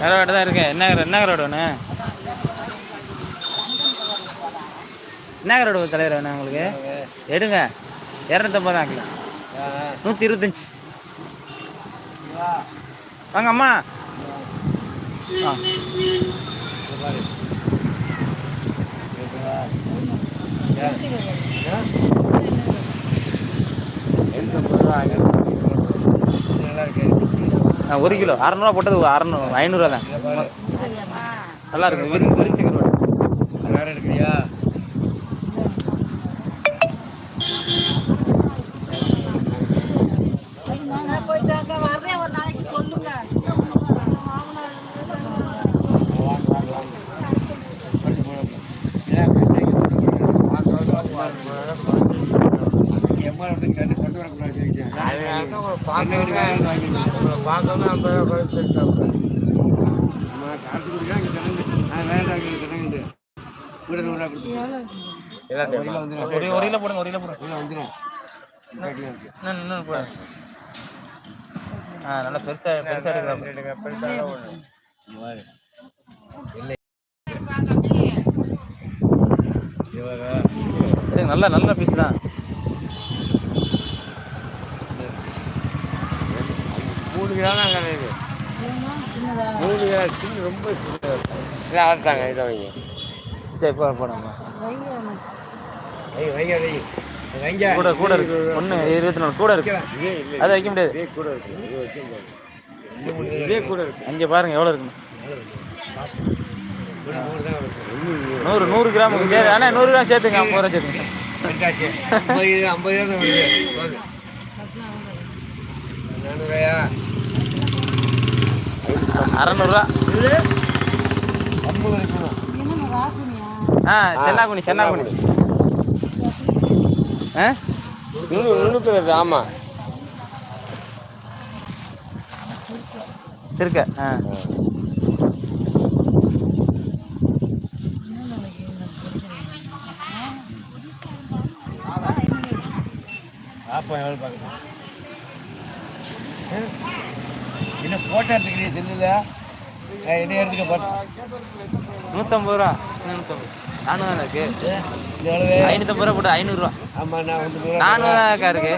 கருவாடு தான் இருக்கு. என்ன என்ன கருவாடு வேணும்? என்ன கருவாடு தலைவர் வேணும் உங்களுக்கு? எடுங்க. இரநூத்தம்பது தான் கிலோ. நூற்றி இருபத்தஞ்சி. வாங்க அம்மா. ஆ. ரூபா இருக்கு ஒரு கிலோ. அறநூறுவா போட்டது அறநூறு ஐநூறுவா தான். நல்லா இருக்கு. விரிச்சு விரிச்ச வேற எடுக்கிறியா? போயிட்டாங்க வர்றேன் ஒரு ஐம்பது சொல்லுங்க மாமனார் வாங்க வாங்க வாங்க படுத்து போடணும் ஒரு ஒரு போடுங்க ஒரு போடுங்க வந்துடும் இன்னும் இன்னும் போடுங்க ஆ நல்லா பெருசா பெருசா எடுக்கிறாங்க பெருசாக நல்ல நல்ல பீஸ் தான். மூணு கிலோ தான் கிடையாது மூணு கிலோ சின்ன ரொம்ப இல்லை அறுத்தாங்க இதை வைங்க. சரி போ போடுங்க வைங்க வைங்க கூட கூட இருக்கு. ஒன்று இருபத்தி நாலு கூட இருக்கு. அது வைக்க முடியாது. இதே கூட இருக்கு. இது கூட இருக்கு. அங்கே பாருங்க எவ்வளோ இருக்குன்னு. நூறு நூறு கிராமுக்கு சரி ஆனால் நூறு கிராம் சேர்த்துங்க. ஐம்பது ரூபா சேர்த்துங்க. ஐம்பது ஐம்பது தான் இருக்கணும் ஆ சென்னாகுனி சென்னாகுனி ஆ? நூறு நூறுக்கிறது ஆமாம் சிறுக்க ஆ. ஆப்பா எவ்வளோ பார்க்கலாம். என்ன ஃபோட்டோ எடுத்துக்கிறீங்க செல்லில்? என்ன எடுத்துக்க பார்த்து நூற்றம்பது ரூபா. நூற்றம்பது நானூறு இருக்கு. எவ்வளவு ஐநூற்றம்பது ரூபா போட்டு ஐநூறுரூவா ஆமாம் நான் வந்து நூறு நானூறு தான் அக்கா இருக்கு.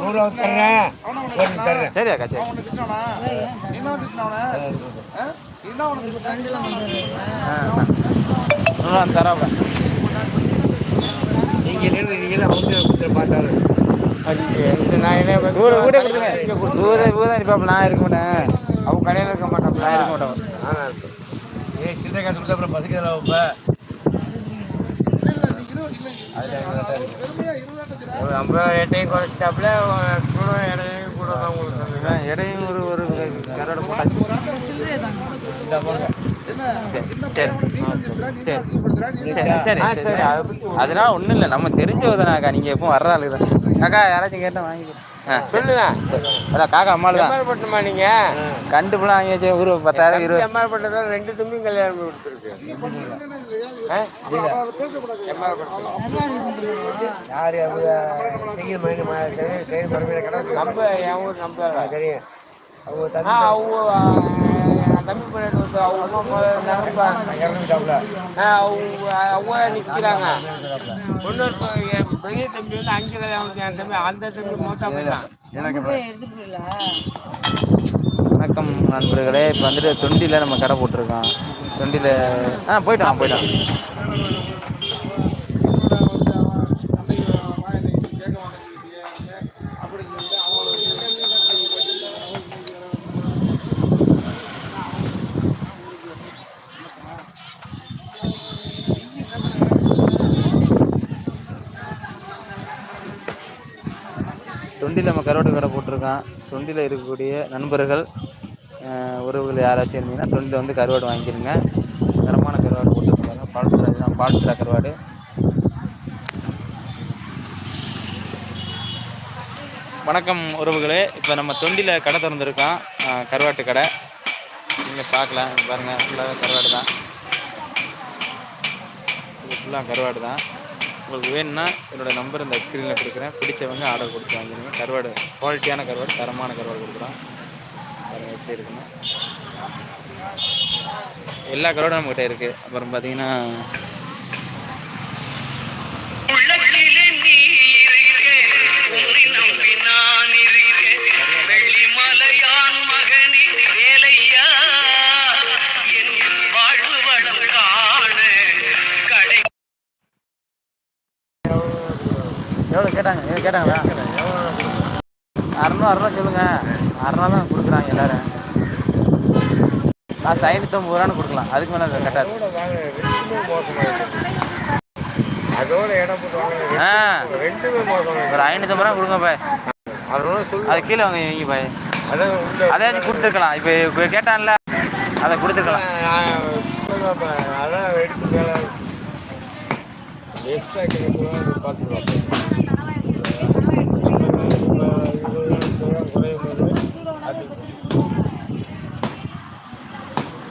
நூறுரூவா தர்றேன் தர்றேன் சரி அக்கா சரி. ஆ? நூறுரூவா தரோம் நீங்கள் என்ன நீங்கள் அவங்க கொடுத்துட்டு பார்த்தாலும். நான் என்ன கூட கூட கொடுத்துருங்க பூதா பூதா இருப்பாப்ப நான் இருக்க மாட்டேன் அவங்க கடையில் இருக்க மாட்டோம் நான் இருக்க மாட்டேன் நானா இருப்பேன் ஏய் சின்ன காசு கொடுத்தா அப்புறம் பசிக்கிறா இப்போ ஐம்பது தான் எட்டையும் குறைச்சிட்டாப்புல கூட இடையும் கூட தான். உங்களுக்கு இடையும் ஒரு ஒரு கரோட போட்டாச்சு இந்த சரி சரி சரி சரி சரி சரி சரி ஒன்றும் இல்லை நம்ம தெரிஞ்சவதானாக்கா நீங்கள் எப்பவும் வர்ற ஆளு காக்கா யாராச்சும் கேட்டால் வாங்கிக்கிறேன். சொல்லுவேன் அதான் காக்கா அம்மாள் தான் எம்ஆர் பட்டுமா நீங்கள் கண்டுபிலாம் வாங்கியாச்சு ஒரு பத்தாயிரம் இருபது. எம்ஆர் பட்டதான் ரெண்டு தும்பியும் கல்யாணம் கொடுத்துருக்கு. யார் செய்ய மைண்ட் கைது மறுபடியும் கடை நம்ம என் ஊர் நம்ம தெரியும். அவங்க அவங்க தம்பி பண்ணிட்டு வந்து அவங்க அம்மா அவங்க அவங்க நிற்கிறாங்க இன்னொரு பெரிய தம்பி வந்து அங்கே என் தம்பி அந்த தம்பி மொத்தம் வணக்கம் நண்பர்களே. இப்போ வந்துட்டு தொண்டியில் நம்ம கடை போட்டிருக்கோம். தொண்டியில் ஆ போயிட்டோம் போயிட்டோம் தொண்டியில் நம்ம கருவாட்டு கடை போட்டிருக்கான் தொண்டியில் இருக்கக்கூடிய நண்பர்கள் உறவுகள் யாராச்சும் இருந்தீங்கன்னா தொண்டியில் வந்து கருவாடு வாங்கிடுங்க தரமான கருவாடு போட்டுருக்காங்க. பால்சுரா இதுதான் பால்சுரா கருவாடு. வணக்கம் உறவுகளே. இப்போ நம்ம தொண்டியில் கடை திறந்துருக்கோம். கருவாட்டு கடை. நீங்கள் பார்க்கலாம். பாருங்கள் ஃபுல்லாக கருவாடு தான். ஃபுல்லாக கருவாடு தான். உங்களுக்கு வேணும்னா என்னோட நம்பர் இந்த ஸ்க்ரீனில் கொடுக்குறேன். பிடிச்சவங்க ஆர்டர் கொடுத்து வாங்கிடுங்க. கருவாடு குவாலிட்டியான கருவாடு தரமான கருவாடு கொடுக்குறோம். பாருங்க எப்படி இருக்குன்னு எல்லா கருவாடும் நம்மகிட்ட இருக்குது அப்புறம் பார்த்தீங்கன்னா உள்ளத்திலே நீ இருக்க உன்னை நம்பி நான் எவ்வளோ கேட்டாங்க எவ்வளோ கேட்டாங்களா அறநூறு அறநூறு சொல்லுங்க அறநூறு தான் கொடுக்குறாங்க எல்லாரும் லாஸ்ட் ஐநூற்றம்பது ரூபான்னு கொடுக்கலாம் அதுக்கு மேலே கட்டாது போட்டு வாங்க ஆ ஒரு ஐநூற்றம்பது ரூபா கொடுங்க பாய் அது கீழே வாங்க வைங்க பாய் அதையாச்சும் கொடுத்துருக்கலாம் இப்போ இப்போ கேட்டான்ல அதை கொடுத்துருக்கலாம் 再给你多来八十个。